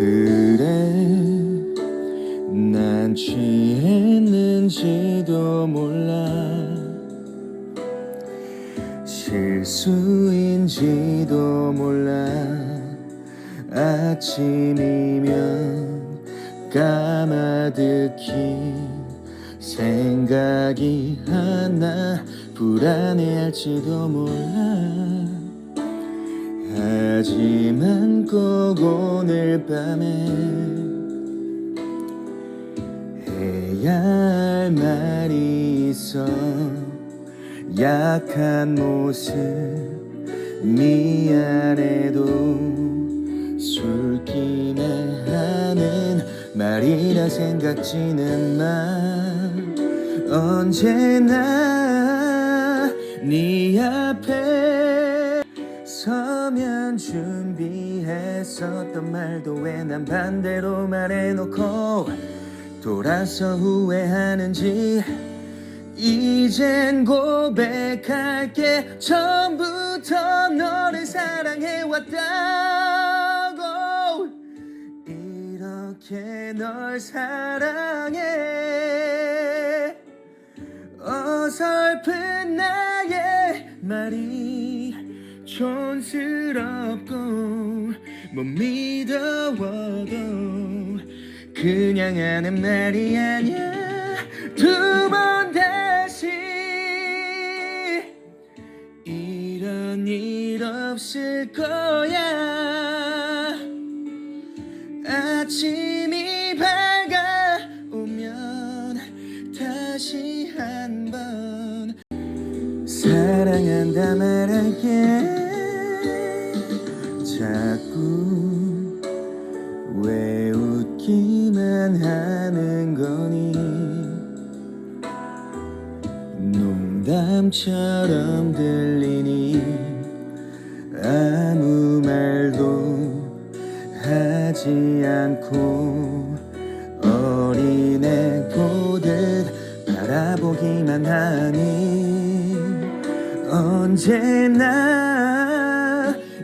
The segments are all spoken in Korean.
그래 난 취했는지도 몰라. 실수인지도 몰라. 아침이면 까마득히 생각이 하나 불안해할지도 몰라 하지만 꼭 오늘 밤에 해야 할 말이 있어. 약한 모습 미안해도 술김에 하는 말이라 생각지는 마. 언제나 네 앞에 서면 준비했었던 말도 왜 난 반대로 말해놓고 돌아서 후회하는지 이젠 고백할게. 처음부터 너를 사랑해왔다고. 이렇게 널 사랑해. 어설픈 나의 말이 촌스럽고 못 믿어워도 그냥 하는 말이 아니야. 두 번 다시 이런 일 없을 거야. 아침이 밝아오면 다시 한번 사랑한다 말할게 자꾸 왜 웃기만 하는 거니? 농담처럼 들리니? 아무 말도 하지 않고 어린애 보듯 바라보기만 하니? 언제나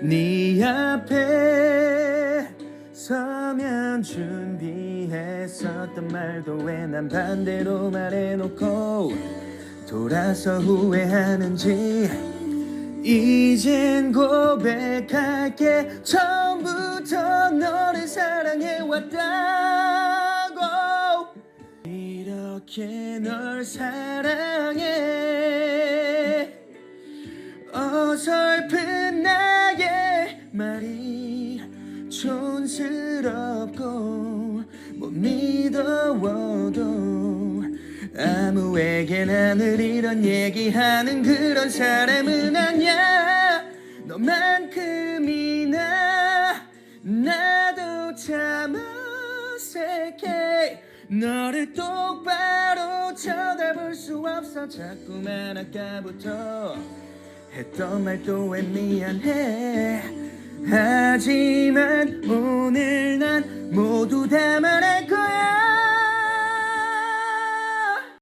네 앞에 서면 준비했었던 말도 왜 난 반대로 말해놓고 돌아서 후회하는지 이젠 고백할게. 처음부터 너를 사랑해왔다고. 이렇게 널 사랑해. 어설픈 나의 말이 촌스럽고 못 믿어워도 아무에게나 늘 이런 얘기하는 그런 사람은 아니야. 너만큼이나 나도 참 어색해. 너를 똑바로 쳐다볼 수 없어. 자꾸만 아까부터 했던 말도 왜 미안해 하지만 오늘 난 모두 다 말해